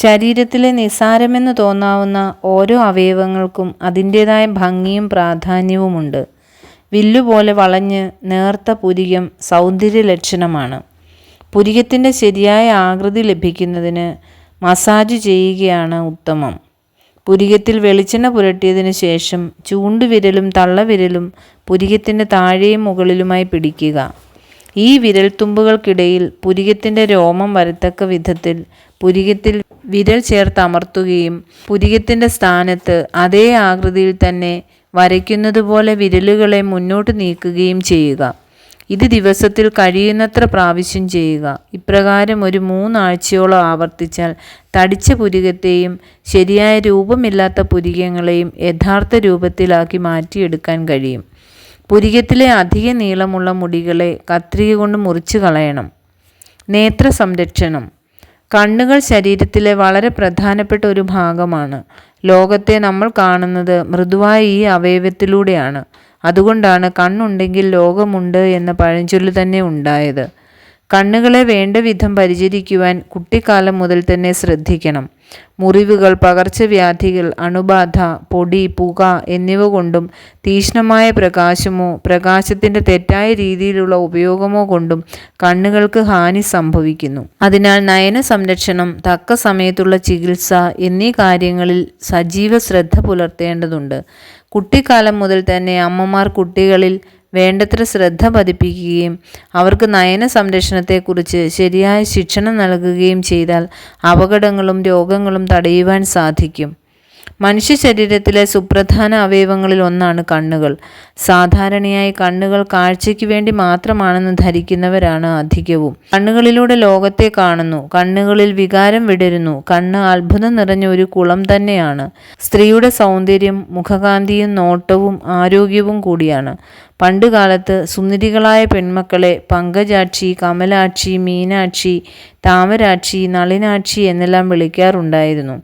ശരീരത്തിലെ നിസാരമെന്ന് തോന്നാവുന്ന ഓരോ അവയവങ്ങൾക്കും അതിന്റേതായ ഭംഗിയും പ്രാധാന്യവുമുണ്ട്. വില്ലുപോലെ വളഞ്ഞ് നേർത്ത പുരികം സൗന്ദര്യ ലക്ഷണമാണ് പുരികത്തിന്റെ ശരിയായ ആകൃതി ലഭിക്കുന്നതിന് മസാജ് ചെയ്യുകയാണ് ഉത്തമം. പുരികത്തിൽ വെളിച്ചെണ്ണ പുരട്ടിയതിന് ശേഷം ചൂണ്ടുവിരലും തള്ളവിരലും പുരികത്തിന്റെ താഴെയും മുകളിലുമായി പിടിക്കുക. ഈ വിരൽത്തുമ്പുകൾക്കിടയിൽ പുരികത്തിന്റെ രോമം വരത്തക്ക വിധത്തിൽ പുരികത്തിൽ വിരൽ ചേർത്ത് അമർത്തുകയും പുരികത്തിന്റെ സ്ഥാനത്ത് അതേ ആകൃതിയിൽ തന്നെ വരയ്ക്കുന്നതുപോലെ വിരലുകളെ മുന്നോട്ട് നീക്കുകയും ചെയ്യുക. ഇത് ദിവസത്തിൽ കഴിയുന്നത്ര പ്രാവശ്യം ചെയ്യുക. ഇപ്രകാരം ഒരു മൂന്നാഴ്ചയോളം ആവർത്തിച്ചാൽ തടിച്ച പുരികത്തെയും ശരിയായ രൂപമില്ലാത്ത പുരികങ്ങളെയും യഥാർത്ഥ രൂപത്തിലാക്കി മാറ്റിയെടുക്കാൻ കഴിയും. പുരികത്തിലെ അധിക നീളമുള്ള മുടികളെ കത്രിക കൊണ്ട് മുറിച്ചു കളയണം നേത്ര സംരക്ഷണം കണ്ണുകൾ ശരീരത്തിലെ വളരെ പ്രധാനപ്പെട്ട ഒരു ഭാഗമാണ്. ലോകത്തെ നമ്മൾ കാണുന്നത് മൃദുവായ ഈ അവയവത്തിലൂടെയാണ്. അതുകൊണ്ടാണ് കണ്ണുണ്ടെങ്കിൽ ലോകമുണ്ട് എന്ന പഴഞ്ചൊല്ല് തന്നെ ഉണ്ടായത്. കണ്ണുകളെ വേണ്ട വിധം പരിചരിക്കുവാൻ കുട്ടിക്കാലം മുതൽ തന്നെ ശ്രദ്ധിക്കണം. മുറിവുകൾ പകർച്ചവ്യാധികൾ അണുബാധ പൊടി പുക എന്നിവ കൊണ്ടും തീഷ്ണമായ പ്രകാശമോ പ്രകാശത്തിന്റെ തെറ്റായ രീതിയിലുള്ള ഉപയോഗമോ കൊണ്ടും കണ്ണുകൾക്ക് ഹാനി സംഭവിക്കുന്നു. അതിനാൽ നയന സംരക്ഷണം തക്ക സമയത്തുള്ള ചികിത്സ എന്നീ കാര്യങ്ങളിൽ സജീവ ശ്രദ്ധ പുലർത്തേണ്ടതുണ്ട്. കുട്ടിക്കാലം മുതൽ തന്നെ അമ്മമാർ കുട്ടികളിൽ വേണ്ടത്ര ശ്രദ്ധ പതിപ്പിക്കുകയും അവർക്ക് നയന സംരക്ഷണത്തെക്കുറിച്ച് ശരിയായ ശിക്ഷണം നൽകുകയും ചെയ്താൽ അപകടങ്ങളും രോഗങ്ങളും തടയുവാൻ സാധിക്കും. മനുഷ്യ ശരീരത്തിലെ സുപ്രധാന അവയവങ്ങളിൽ ഒന്നാണ് കണ്ണുകൾ. സാധാരണയായി കണ്ണുകൾ കാഴ്ചയ്ക്ക് വേണ്ടി മാത്രമാണെന്ന് ധരിക്കുന്നവരാണ് അധികവും. കണ്ണുകളിലൂടെ ലോകത്തെ കാണുന്നു. കണ്ണുകളിൽ വികാരം വിടരുന്നു. കണ്ണ് അത്ഭുതം നിറഞ്ഞ ഒരു കുളം തന്നെയാണ്. സ്ത്രീയുടെ സൗന്ദര്യം മുഖകാന്തിയും നോട്ടവും ആരോഗ്യവും കൂടിയാണ്. പണ്ടുകാലത്ത് സുന്ദരികളായ പെൺമക്കളെ പങ്കജാക്ഷി കമലാക്ഷി മീനാക്ഷി താമരാക്ഷി നളിനാക്ഷി എന്നെല്ലാം വിളിക്കാറുണ്ടായിരുന്നു.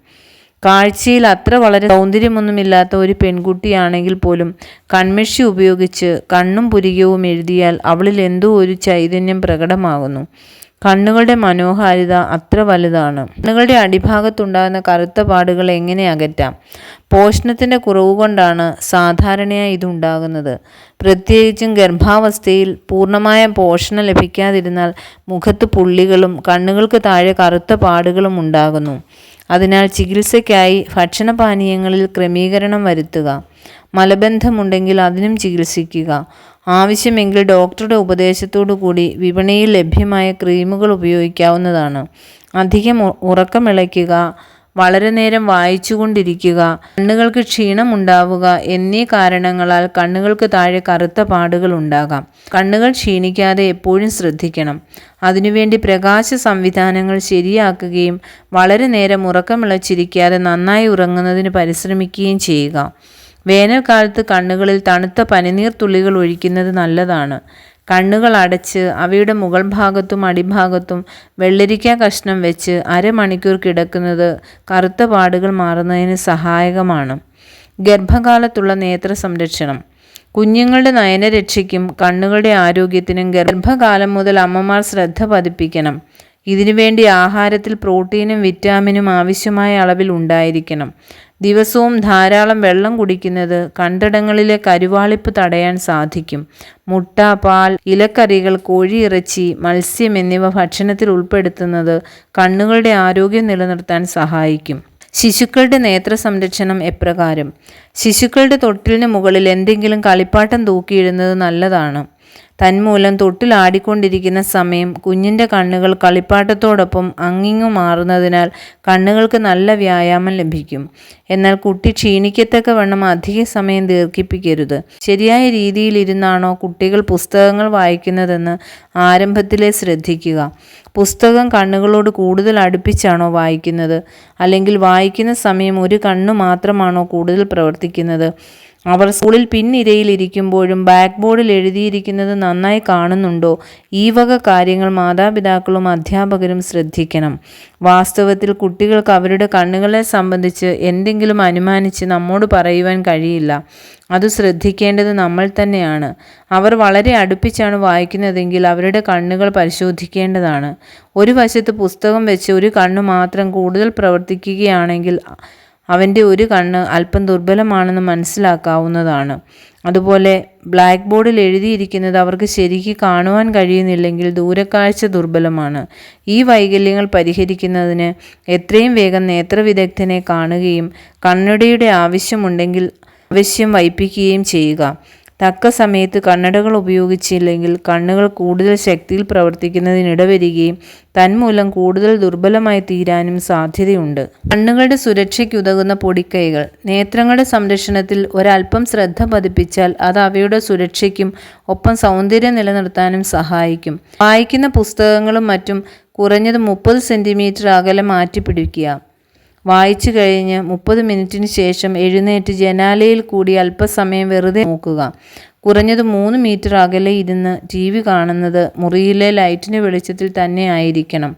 കാഴ്ചയിൽ അത്ര വളരെ സൗന്ദര്യമൊന്നുമില്ലാത്ത ഒരു പെൺകുട്ടിയാണെങ്കിൽ പോലും കൺമഷി ഉപയോഗിച്ച് കണ്ണും പുരികവും എഴുതിയാൽ അവളിൽ എന്തോ ഒരു ചൈതന്യം പ്രകടമാകുന്നു. കണ്ണുകളുടെ മനോഹാരിത അത്ര വലുതാണ്. കണ്ണുകളുടെ അടിഭാഗത്തുണ്ടാകുന്ന കറുത്ത പാടുകൾ എങ്ങനെ അകറ്റാം? പോഷണത്തിന്റെ കുറവ് കൊണ്ടാണ് സാധാരണയായി ഇതുണ്ടാകുന്നത്. പ്രത്യേകിച്ചും ഗർഭാവസ്ഥയിൽ പൂർണമായ പോഷണം ലഭിക്കാതിരുന്നാൽ മുഖത്ത് പുള്ളികളും കണ്ണുകൾക്ക് താഴെ കറുത്ത പാടുകളും ഉണ്ടാകുന്നു. അതിനാൽ ചികിത്സയ്ക്കായി ഭക്ഷണപാനീയങ്ങളിൽ ക്രമീകരണം വരുത്തുക. മലബന്ധമുണ്ടെങ്കിൽ അതിനും ചികിത്സിക്കുക. ആവശ്യമെങ്കിൽ ഡോക്ടറുടെ ഉപദേശത്തോടു കൂടി വിപണിയിൽ ലഭ്യമായ ക്രീമുകൾ ഉപയോഗിക്കാവുന്നതാണ്. അധികം ഉറക്കമിളയ്ക്കുക വളരെ നേരം വായിച്ചുകൊണ്ടിരിക്കുക കണ്ണുകൾക്ക് ക്ഷീണമുണ്ടാവുക എന്നീ കാരണങ്ങളാൽ കണ്ണുകൾക്ക് താഴെ കറുത്ത പാടുകൾ ഉണ്ടാകാം. കണ്ണുകൾ ക്ഷീണിക്കാതെ എപ്പോഴും ശ്രദ്ധിക്കണം. അതിനുവേണ്ടി പ്രകാശ സംവിധാനങ്ങൾ ശരിയാക്കുകയും വളരെ നേരം ഉറക്കമിളച്ചിരിക്കാതെ നന്നായി ഉറങ്ങുന്നതിന് പരിശ്രമിക്കുകയും ചെയ്യുക. വേനൽക്കാലത്ത് കണ്ണുകളിൽ തണുത്ത പനിനീർ തുള്ളികൾ ഒഴിക്കുന്നത് നല്ലതാണ്. കണ്ണുകൾ അടച്ച് അവയുടെ മുകൾ ഭാഗത്തും അടിഭാഗത്തും വെള്ളരിക്ക കഷ്ണം വെച്ച് അരമണിക്കൂർ കിടക്കുന്നത് കറുത്ത പാടുകൾ മാറുന്നതിന് സഹായകമാണ്. ഗർഭകാലത്തുള്ള നേത്ര സംരക്ഷണം. കുഞ്ഞുങ്ങളുടെ നയനരക്ഷയ്ക്കും കണ്ണുകളുടെ ആരോഗ്യത്തിനും ഗർഭകാലം മുതൽ അമ്മമാർ ശ്രദ്ധ പതിപ്പിക്കണം. ഇതിനുവേണ്ടി ആഹാരത്തിൽ പ്രോട്ടീനും വിറ്റാമിനും ആവശ്യമായ അളവിൽ ഉണ്ടായിരിക്കണം. ദിവസവും ധാരാളം വെള്ളം കുടിക്കുന്നത് കണ്ടിടങ്ങളിലെ കരുവാളിപ്പ് തടയാൻ സാധിക്കും. മുട്ട പാൽ ഇലക്കറികൾ കോഴിയിറച്ചി മത്സ്യം എന്നിവ ഭക്ഷണത്തിൽ ഉൾപ്പെടുത്തുന്നത് കണ്ണുകളുടെ ആരോഗ്യം നിലനിർത്താൻ സഹായിക്കും. ശിശുക്കളുടെ നേത്ര സംരക്ഷണം എപ്രകാരം? ശിശുക്കളുടെ തൊട്ടിലിന് മുകളിൽ എന്തെങ്കിലും കളിപ്പാട്ടം തൂക്കിയിടുന്നത് നല്ലതാണ്. തന്മൂലം തൊട്ടിലാടിക്കൊണ്ടിരിക്കുന്ന സമയം കുഞ്ഞിന്റെ കണ്ണുകൾ കളിപ്പാട്ടത്തോടൊപ്പം അങ്ങിങ്ങു മാറുന്നതിനാൽ കണ്ണുകൾക്ക് നല്ല വ്യായാമം ലഭിക്കും. എന്നാൽ കുട്ടി ക്ഷീണിക്കത്തക്ക വണ്ണം അധിക സമയം ദീർഘിപ്പിക്കരുത്. ശരിയായ രീതിയിൽ ഇരുന്നാണോ കുട്ടികൾ പുസ്തകങ്ങൾ വായിക്കുന്നതെന്ന് ആരംഭത്തിലെ ശ്രദ്ധിക്കുക. പുസ്തകം കണ്ണുകളോട് കൂടുതൽ അടുപ്പിച്ചാണോ വായിക്കുന്നത്? അല്ലെങ്കിൽ വായിക്കുന്ന സമയം ഒരു കണ്ണു മാത്രമാണോ കൂടുതൽ പ്രവർത്തിക്കുന്നത്? അവർ സ്കൂളിൽ പിന്നിരയിലിരിക്കുമ്പോഴും ബാക്ക് ബോർഡിൽ എഴുതിയിരിക്കുന്നത് നന്നായി കാണുന്നുണ്ടോ? ഈ വക കാര്യങ്ങൾ മാതാപിതാക്കളും അധ്യാപകരും ശ്രദ്ധിക്കണം. വാസ്തവത്തിൽ കുട്ടികൾക്ക് അവരുടെ കണ്ണുകളെ സംബന്ധിച്ച് എന്തെങ്കിലും അനുമാനിച്ച് നമ്മോട് പറയുവാൻ കഴിയില്ല. അത് ശ്രദ്ധിക്കേണ്ടത് നമ്മൾ തന്നെയാണ്. അവർ വളരെ അടുപ്പിച്ചാണ് വായിക്കുന്നതെങ്കിൽ അവരുടെ കണ്ണുകൾ പരിശോധിക്കേണ്ടതാണ്. ഒരു വശത്ത് പുസ്തകം വെച്ച് ഒരു കണ്ണ് മാത്രം കൂടുതൽ പ്രവർത്തിക്കുകയാണെങ്കിൽ അവന്റെ ഒരു കണ്ണ് അല്പം ദുർബലമാണെന്ന് മനസ്സിലാക്കാവുന്നതാണ്. അതുപോലെ ബ്ലാക്ക് ബോർഡിൽ എഴുതിയിരിക്കുന്നത് അവർക്ക് ശരിക്ക് കാണുവാൻ കഴിയുന്നില്ലെങ്കിൽ ദൂരക്കാഴ്ച ദുർബലമാണ്. ഈ വൈകല്യങ്ങൾ പരിഹരിക്കുന്നതിന് എത്രയും വേഗം നേത്രവിദഗ്ധനെ കാണുകയും കണ്ണടയുടെ ആവശ്യമുണ്ടെങ്കിൽ ആവശ്യം വൈപ്പിക്കുകയും ചെയ്യുക. തക്ക സമയത്ത് കണ്ണടകൾ ഉപയോഗിച്ചില്ലെങ്കിൽ കണ്ണുകൾ കൂടുതൽ ശക്തിയിൽ പ്രവർത്തിക്കുന്നതിനിടവരികയും തന്മൂലം കൂടുതൽ ദുർബലമായി തീരാനും സാധ്യതയുണ്ട്. കണ്ണുകളുടെ സുരക്ഷയ്ക്കുതകുന്ന പൊടിക്കൈകൾ. നേത്രങ്ങളുടെ സംരക്ഷണത്തിൽ ഒരല്പം ശ്രദ്ധ പതിപ്പിച്ചാൽ അത് അവയുടെ സുരക്ഷയ്ക്കും ഒപ്പം സൗന്ദര്യം നിലനിർത്താനും സഹായിക്കും. വായിക്കുന്ന പുസ്തകങ്ങളും മറ്റും കുറഞ്ഞത് മുപ്പത് സെന്റിമീറ്റർ അകലെ മാറ്റിപ്പിടിക്കുക. വായിച്ചു കഴിഞ്ഞ് മുപ്പത് മിനിറ്റിന് ശേഷം എഴുന്നേറ്റ് ജനാലയിൽ കൂടി അല്പസമയം വെറുതെ നോക്കുക. കുറഞ്ഞത് മൂന്ന് മീറ്റർ അകലെ ഇരുന്ന് ടി വി കാണുന്നത് മുറിയിലെ ലൈറ്റിന്റെ വെളിച്ചത്തിൽ തന്നെ ആയിരിക്കണം.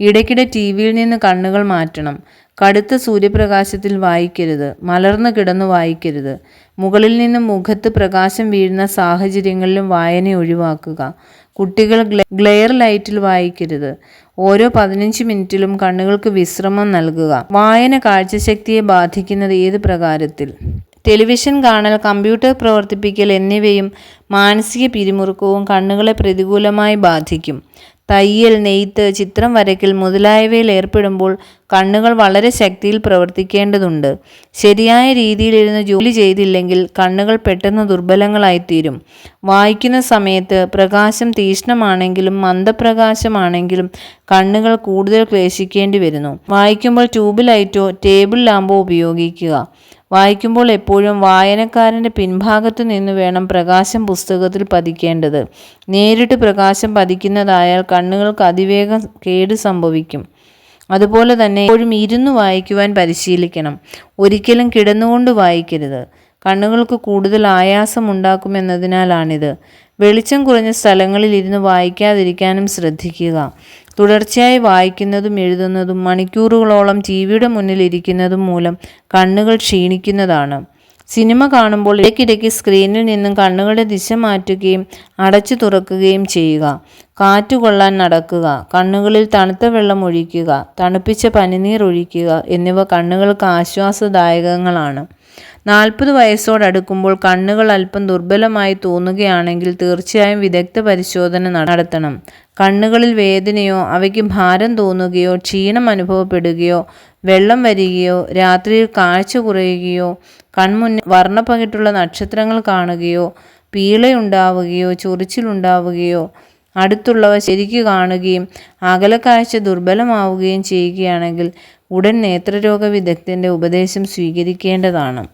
ഇടയ്ക്കിടെ ടി വിയിൽ നിന്ന് കണ്ണുകൾ മാറ്റണം. കടുത്ത സൂര്യപ്രകാശത്തിൽ വായിക്കരുത്. മലർന്നു കിടന്ന് വായിക്കരുത്. മുകളിൽ നിന്ന് മുഖത്ത് പ്രകാശം വീഴുന്ന സാഹചര്യങ്ങളിലും വായന ഒഴിവാക്കുക. കുട്ടികൾ ഗ്ലെയർ ലൈറ്റിൽ വായിക്കരുത്. ഓരോ പതിനഞ്ച് മിനിറ്റിലും കണ്ണുകൾക്ക് വിശ്രമം നൽകുക. വായന കാഴ്ചശക്തിയെ ബാധിക്കുന്നത് ഏത് പ്രകാരത്തിൽ? ടെലിവിഷൻ കാണൽ കമ്പ്യൂട്ടർ പ്രവർത്തിപ്പിക്കൽ എന്നിവയും മാനസിക പിരിമുറുക്കവും കണ്ണുകളെ പ്രതികൂലമായി ബാധിക്കും. തയ്യൽ നെയ്ത്ത് ചിത്രം വരയ്ക്കൽ മുതലായവയിൽ ഏർപ്പെടുമ്പോൾ കണ്ണുകൾ വളരെ ശക്തിയിൽ പ്രവർത്തിക്കേണ്ടതുണ്ട്. ശരിയായ രീതിയിലിരുന്ന് ജോലി ചെയ്തില്ലെങ്കിൽ കണ്ണുകൾ പെട്ടെന്ന് ദുർബലങ്ങളായിത്തീരും. വായിക്കുന്ന സമയത്ത് പ്രകാശം തീഷ്ണമാണെങ്കിലും മന്ദപ്രകാശമാണെങ്കിലും കണ്ണുകൾ കൂടുതൽ ക്ലേശിക്കേണ്ടി വരുന്നു വായിക്കുമ്പോൾ ട്യൂബ് ലൈറ്റോ ടേബിൾ ലാമ്പോ ഉപയോഗിക്കുക. വായിക്കുമ്പോൾ എപ്പോഴും വായനക്കാരന്റെ പിൻഭാഗത്തു നിന്ന് വേണം പ്രകാശം പുസ്തകത്തിൽ പതിക്കേണ്ടത്. നേരിട്ട് പ്രകാശം പതിക്കുന്നതായാൽ കണ്ണുകൾക്ക് അതിവേഗം കേട് സംഭവിക്കും. അതുപോലെ തന്നെ എപ്പോഴും ഇരുന്ന് വായിക്കുവാൻ പരിശീലിക്കണം. ഒരിക്കലും കിടന്നുകൊണ്ട് വായിക്കരുത്. കണ്ണുകൾക്ക് കൂടുതൽ ആയാസം ഉണ്ടാക്കുമെന്നതിനാലാണിത്. വെളിച്ചം കുറഞ്ഞ സ്ഥലങ്ങളിൽ ഇരുന്ന് വായിക്കാതിരിക്കാനും ശ്രദ്ധിക്കുക. തുടർച്ചയായി വായിക്കുന്നതും എഴുതുന്നതും മണിക്കൂറുകളോളം ടി വിയുടെ മുന്നിൽ ഇരിക്കുന്നതും മൂലം കണ്ണുകൾ ക്ഷീണിക്കുന്നതാണ്. സിനിമ കാണുമ്പോൾ ഇടയ്ക്കിടയ്ക്ക് സ്ക്രീനിൽ നിന്നും കണ്ണുകളുടെ ദിശ മാറ്റുകയും അടച്ചു തുറക്കുകയും ചെയ്യുക. കാറ്റുകൊള്ളാൻ നടക്കുക. കണ്ണുകളിൽ തണുത്ത വെള്ളം ഒഴിക്കുക. തണുപ്പിച്ച പനിനീർ ഒഴിക്കുക. എന്നിവ കണ്ണുകൾക്ക് ആശ്വാസദായകങ്ങളാണ്. നാൽപ്പത് വയസ്സോടടുക്കുമ്പോൾ കണ്ണുകൾ അല്പം ദുർബലമായി തോന്നുകയാണെങ്കിൽ തീർച്ചയായും വിദഗ്ധ പരിശോധന നടത്തണം. കണ്ണുകളിൽ വേദനയോ അവയ്ക്ക് ഭാരം തോന്നുകയോ ക്ഷീണം അനുഭവപ്പെടുകയോ വെള്ളം വരികയോ രാത്രിയിൽ കാഴ്ച കുറയുകയോ കൺമുന്നിൽ വർണപ്പകിട്ടുള്ള നക്ഷത്രങ്ങൾ കാണുകയോ പീളയുണ്ടാവുകയോ ചൊറിച്ചിലുണ്ടാവുകയോ അടുത്തുള്ളവ ശരിക്കു കാണുകയും അകലക്കാഴ്ച ദുർബലമാവുകയും ചെയ്യുകയാണെങ്കിൽ ഉടൻ നേത്രരോഗ വിദഗ്ധന്റെ ഉപദേശം സ്വീകരിക്കേണ്ടതാണ്.